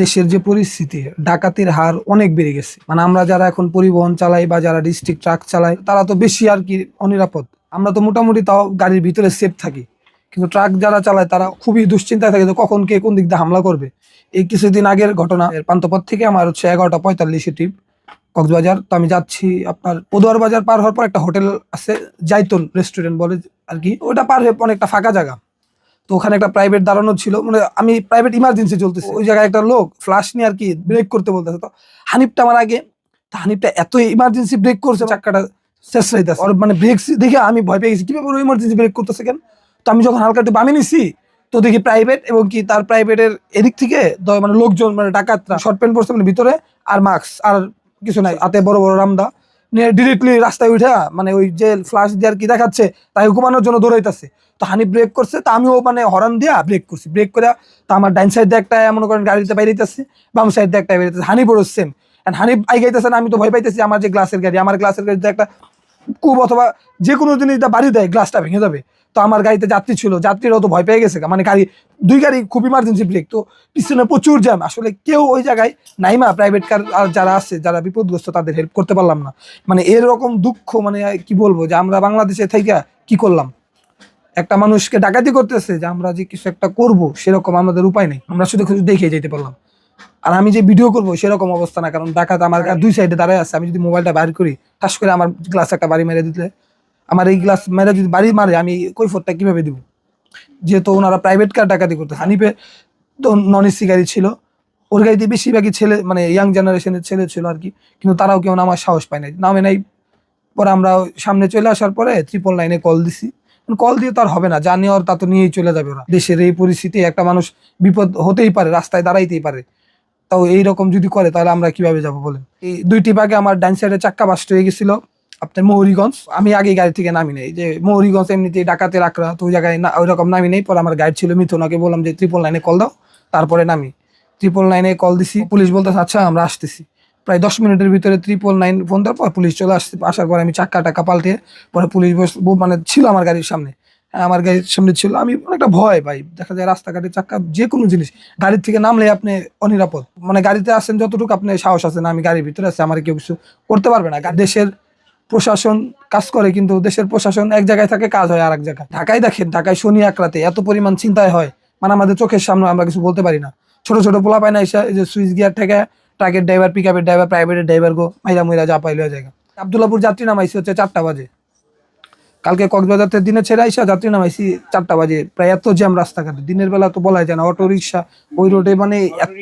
দেশের যে পরিস্থিতি, ডাকাতির হার অনেক বেড়ে গেছে। মানে আমরা যারা এখন পরিবহন চালাই বা যারা ডিস্ট্রিক্ট ট্রাক চালাই তারা তো বেশি আর কি অনিরাপদ। আমরা তো মোটামুটি তাও গাড়ির ভিতরে সেফ থাকি। কিন্তু ট্রাক যারা চালায়, তারা খুবই দুশ্চিন্তায় থাকে যে কখন কে কোন দিক দিয়ে হামলা করবে। এই কিছুদিন আগের ঘটনা, এর পান্থপথ থেকে আমার হচ্ছে এগারোটা পঁয়তাল্লিশে ট্রিপ, কক্সবাজার। তো আমি যাচ্ছি আপনার পদুয়ার বাজার পার হওয়ার পর একটা হোটেল আছে, জাইতুন রেস্টুরেন্ট বলে আর কি। ওটা পার হয়ে অনেকটা ফাঁকা জায়গা। তো ওখানে একটা প্রাইভেট দাঁড়ানো ছিল। মানে আমি প্রাইভেট ইমার্জেন্সি চলতেছে। ওই জায়গায় একটা লোক ফ্লাশ নিয়ে আর কি ব্রেক করতে বলতেছে। তো হানিফটা আমার আগে তা হানিফটা এত ইমার্জেন্সি ব্রেক করছে, চাক্কাটা শেষ রাইতেছে ওর মানে ব্রেক দেখে আমি ভয় পেয়ে গেছি, কীভাবে ইমার্জেন্সি ব্রেক করতেছে কেন? তো আমি যখন হালকা একটু বামে নিছি, তো দেখি প্রাইভেট এবং কি তার প্রাইভেটের এদিক থেকে মানে লোকজন মানে ডাকাতরা শর্ট প্যান্ট পরছে মানে ভিতরে, আর মাস্ক আর কিছু নাই। হাতে বড় বড় রামদা। ডিরেক্টলি রাস্তায় উঠে মানে ওই যে ফ্লাশ দিয়ে কি দেখাচ্ছে, তাই ঘুমানোর জন্য দৌড়াইতেছে। তো হানি ব্রেক করছে, তা আমিও মানে হরান দিয়া ব্রেক করছি। ব্রেক করে তা আমার ডাইন সাইড দিয়ে একটা, মনে করেন গাড়িতে বাইরেতেছে বাম সাইড দিয়ে একটা বেরিয়েছে হানি বড় সেম হানি আই গাইতেছে না, আমি তো ভয় পাইতেছি, আমার যে গ্লাসের গাড়ি, আমার গ্লাসের গাড়িতে একটা কুব অথবা যে কোনো জিনিস বাড়ি দেয় গ্লাসটা ভেঙে যাবে। তো আমার গাড়িতে যাত্রী ছিল, যাত্রীরাও তো ভয় পেয়ে গেছে মানে গাড়ি, দুই গাড়ি খুব ইমার্জেন্সি ব্রেক তো পিছনে প্রচুর জ্যাম আসলে কেউ ওই জায়গায় নাইমা প্রাইভেট কার যারা আছে যারা বিপদগ্রস্ত, তাদের হেল্প করতে পারলাম না। মানে এরকম দুঃখ মানে কি বলব, যে আমরা বাংলাদেশে থেকে কি করলাম? একটা মানুষকে ডাকাতি করতেছে যে আমরা যে কিছু একটা করব, সেরকম আমাদের উপায় নেই। আমরা শুধু শুধু দেখে যেতে পারলাম। আর আমি যে ভিডিও করব সেরকম অবস্থা না, কারণ ডাকাত আমার দুই সাইডে দাঁড়ায় আছে। আমি যদি মোবাইলটা বাইর করি, ঠাস করে আমার গ্লাস একটা বাড়ি মেরে দিতে আমার এই গ্লাস মেরে যদি বাড়ি মারে, আমি কৈফতটা কীভাবে দিব? যেহেতু ওনারা প্রাইভেট কার ডাকাতি করতে হানিপে তো নন এসি গাড়ি ছিল। ওর গাড়িতে বেশিরভাগই ছেলে মানে ইয়াং জেনারেশনের ছেলে ছিল আর কি। কিন্তু তারাও কেউ নামার সাহস পায় নাই। নামে নাই। পরে আমরা সামনে চলে আসার পরে ট্রিপল লাইনে কল দিছি। কল দিয়ে তো আর হবে না। যা নেওয়ার তা তো নিয়েই চলে যাবে ওরা। দেশের এই পরিস্থিতি, একটা মানুষ বিপদ হতেই পারে, রাস্তায় দাঁড়াইতেই পারে। তাও এইরকম যদি করে, তাহলে আমরা কীভাবে যাব বলেন? এই দুইটি বাগে আমার ডান সাইডে চাক্কা বাস্ট হয়ে গেছিল, আপনার মৌরিগঞ্জ। আমি আগে গাড়ি থেকে নামি নেই, যে মৌরিগঞ্জ এমনিতেই ডাকাতের আকড়া তো ওই জায়গায় না ওই রকম নামি নেই। পরে আমার গাইড ছিল মিথুনাকে, বললাম যে ত্রিপল লাইনে কল দাও, তারপরে নামি। ত্রিপল নাইনে কল দিছি, পুলিশ বলতেছে আচ্ছা আমরা আসতেছি। প্রায় দশ মিনিটের ভিতরে ত্রিপল নাইন ফোন দেওয়ার পর পুলিশ চলে আসতে আসার পরে আমি চাক্কা টাক্কা পাল্টে, পরে পুলিশ মানে ছিল আমার গাড়ির সামনে। আমার গাড়ির সামনে ছিল। আমি অনেকটা ভয় পাই। দেখা যায় রাস্তাঘাটে চাক্কা যে কোনো জিনিস, গাড়ির থেকে নামলে আপনি অনিরাপদ। মানে গাড়িতে আসেন যতটুকু আপনি সাহস আছে না, আমি গাড়ির ভিতরে আছি, আমার কেউ কিছু করতে পারবে না। দেশের প্রশাসন কাজ করে, কিন্তু দেশের প্রশাসন এক জায়গায় থাকে, কাজ হয় আর এক জায়গায়। ঢাকায় দেখেন, ঢাকায় শনি এক রাতে এত পরিমাণ চিন্তায় হয়। মানে আমাদের চোখের সামনে আমরা কিছু বলতে পারি না। ছোট ছোট পোলা পায় না এসে যে সুইচ গিয়ার থেকে ট্রাকের ড্রাইভার পিক আপের ড্রাইভার প্রাইভেটের ড্রাইভার গো, মাইরা মুইরা যা পাইলো জায়গা। আবদুল্লাপুর যাত্রী নামাইছি হচ্ছে চারটা বাজে। কালকে কক্সবাজারতে দিনে ছেড়ে আইসা যাত্রী নামাইছি চারটা বাজে। প্রায় এত জ্যাম রাস্তাঘাটে। দিনের বেলা তো বলাই যায় না অটো রিক্সা ওই রোডে মানে এত